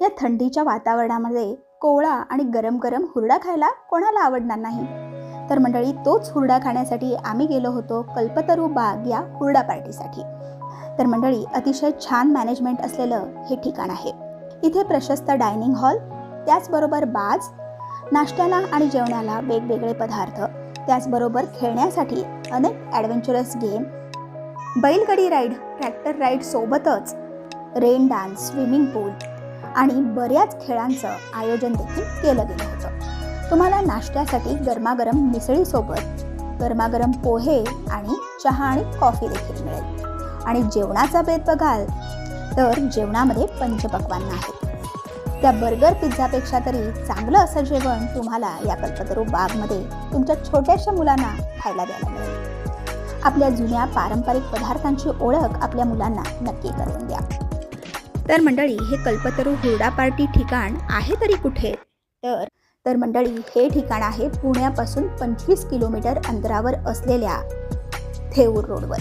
या थंडीच्या वातावरणामध्ये कोवळा आणि गरम गरम हुरडा खायला कोणाला आवडणार नाही. तर मंडळी तोच हुरडा खाण्यासाठी आम्ही गेलो होतो कल्पतरू बाग या हुरडा पार्टीसाठी. तर मंडळी अतिशय छान मॅनेजमेंट असलेलं हे ठिकाण आहे. इथे प्रशस्त डायनिंग हॉल त्याचबरोबर बाज नाश्त्याला आणि जेवणाला वेगवेगळे पदार्थ त्याचबरोबर खेळण्यासाठी अनेक ॲडव्हेंचरस गेम बैलगाडी राईड ट्रॅक्टर राईड सोबतच रेन डान्स स्विमिंग पूल आणि बऱ्याच खेळांचं आयोजन देखील केलं गेलं होतं. तुम्हाला नाश्त्यासाठी गरमागरम मिसळीसोबत गरमागरम पोहे आणि चहा आणि कॉफी देखील मिळेल. आणि जेवणाचा बेत बघाल तर जेवणामध्ये पंचपक्वान्न आहेत त्या बर्गर पिझ्झापेक्षा तरी चांगलं असं जेवण तुम्हाला या कल्पतरू बागमध्ये तुमच्या छोट्याशा मुलांना खायला द्यायला मिळेल. आपल्या जुन्या पारंपरिक पदार्थांची ओळख आपल्या मुलांना नक्की करून द्या. तर मंडळी हे कल्पतरू हुरडा पार्टी ठिकाण आहे तरी कुठे? तर तर मंडळी हे ठिकाण आहे पुण्यापासून पंचवीस किलोमीटर अंतरावर असलेल्या थेऊर रोडवर.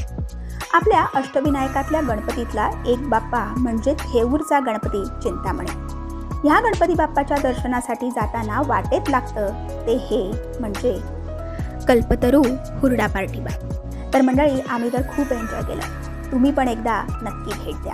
आपल्या अष्टविनायकातल्या गणपतीतला एक बाप्पा म्हणजे थेऊरचा गणपती चिंतामणी. ह्या गणपती बाप्पाच्या दर्शनासाठी जाताना वाटेत लागतं ते हे म्हणजे कल्पतरू हुरडा पार्टी बाय तर मंडळी आम्ही तर खूप एन्जॉय केलं. तुम्ही पण एकदा नक्की भेट द्या.